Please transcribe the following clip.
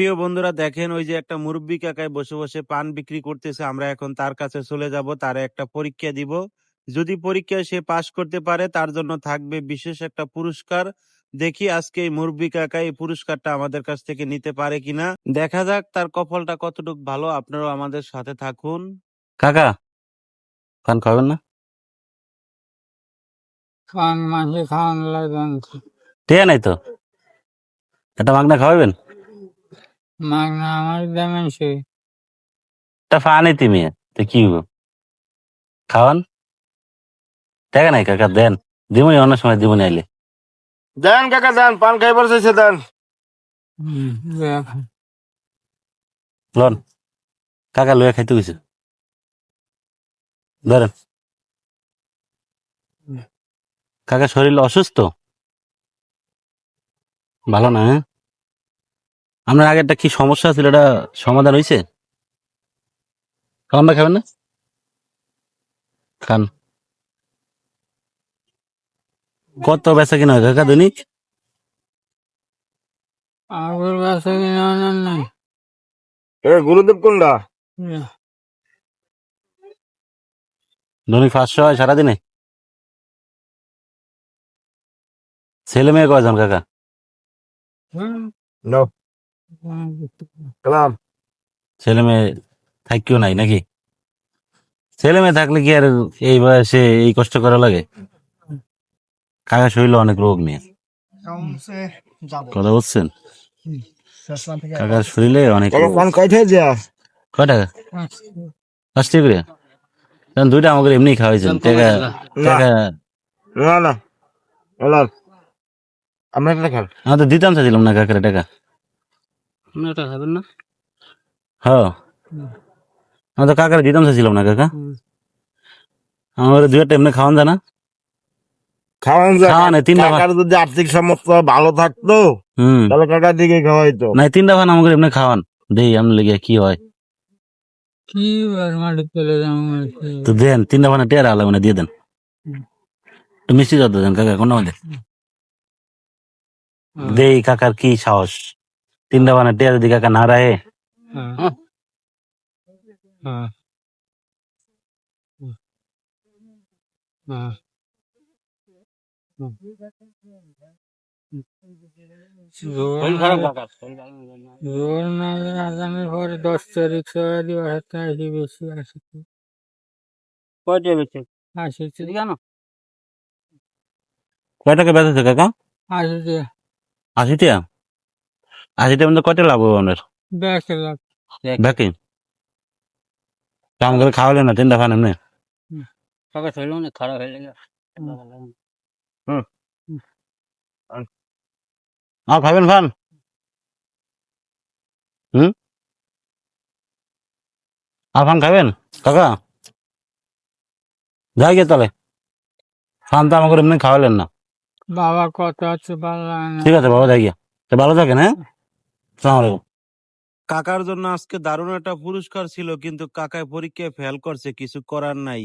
প্রিয় বন্ধুরা দেখেন ওই যে একটা মুরব্বী কাকায় বসে বসে পান বিক্রি করতেছে আমরা এখন তার কাছে চলে যাব তার একটা পরীক্ষা দিব। যদি পরীক্ষায় সে পাশ করতে পারে তার জন্য থাকবে বিশেষ একটা পুরস্কার। দেখি আজকে এই মুরব্বী কাকা এই পুরস্কারটা আমাদের কাছ থেকে নিতে পারে কিনা। দেখা যাক তার কপালটা কতটুক ভালো আপনারাও আমাদের সাথে থাকুন। কাকা পান খাবেন না? পান মাঝে খাওয়ানো লাগবে। ঠিক নাই তো? এটা মাগনা খাওয়াবেন? মাগনা আমার দেবেন সে তা ফানি তুমি তো কি হব খাওয়ান? নাই কাকা দেন। অন্য সময় দিমনি আইলে। দেন কাকা দেন পান খাইবার চাইছে দেন। লন কাকা লইয়া খাইতে গেছে ধরেন। কাকা শরীর অসুস্থ? ভালো না হ্যাঁ? আপনার আগে একটা কি সমস্যা ছিল? এটা সমাধান হয়েছে খাওয়ান খাবেন না? খান। কত বেচা কিনা হয় কাকা দৈনিক? আগের বাসা কিনে নাই গুরুদেব কোনটা? দৈনিক পাঁচশো হয় সারাদিনে? ছেলে মেয়ে কয়জন কাকা? নাও। কালাম। ছেলে মেয়ে থাকিও নাই নাকি? ছেলে মেয়ে থাকলে কি আর এই বয়সে এই কষ্ট করা লাগে? কাকা শরীরে অনেক রোগ নিয়ে। কথা বলছেন? কাকার শরীরে অনেক কাকা রোগ। পান খাইতে যা। কয় টাকা? পাঁচ। টাকা করে? কারণ দুইটা আমাকে এমনি খাওয়াইছেন। টাকা টাকা না না। এলাম আমরা এটা আমি তো দিতাম চাইছিলাম না কাকারে টাকা। এটা খাবেন না? হ্যাঁ। আমি তো কাকারে দিতাম চাইছিলাম না কাকা। আমার দুই একটা এমনি খাওয়ান যায় না খাওয়ান যা খাওয়ান, এই কাকার যদি আর্থিক সামর্থ্য ভালো থাকতো হুম। তাহলে কাকার দিকে খাওয়াইতো। নাই তিনটা ফান আমাকে এমনি খাওয়ান। দেই আমি লেগে কি হয়। কি বার মাটি চলে যাব তো দেন তিনটা ফানে টের আলা মানে দিয়ে দেন। একটু মিষ্টি যত দেন কাকা কোন দেই কাকার কি সাহস? তিনটা ফানে টের যদি কাকা না রাহে জোর না হলে আজানের পরে দশ তারিখ ছয় দিব হাতে আসি বেশি আসি কয়টা বেশি? আসি কেন? কয় টাকা বেঁচেছে কাকা? আশি টাকা আশি টাকা মধ্যে কয়টা লাভ হবে আপনার? বাকি? কাম করে খাওয়ালে না তিনটা ফান এমনি। না খারাপ হয়ে গেল। আর খাবেন ফান হুম? আর ফান খাবেন? কাকা? যাই গে তাহলে। ফান তো আমাকে এমনি খাওয়ালেন না। বাবা কত আছে ঠিক আছে বাবা যাই গিয়া ভালো থাকেন হ্যাঁ? কাকার জন্য আজকে দারুণ একটা পুরস্কার ছিল, কিন্তু কাকায় পরীক্ষায় ফেল করছে, কিছু করার নাই।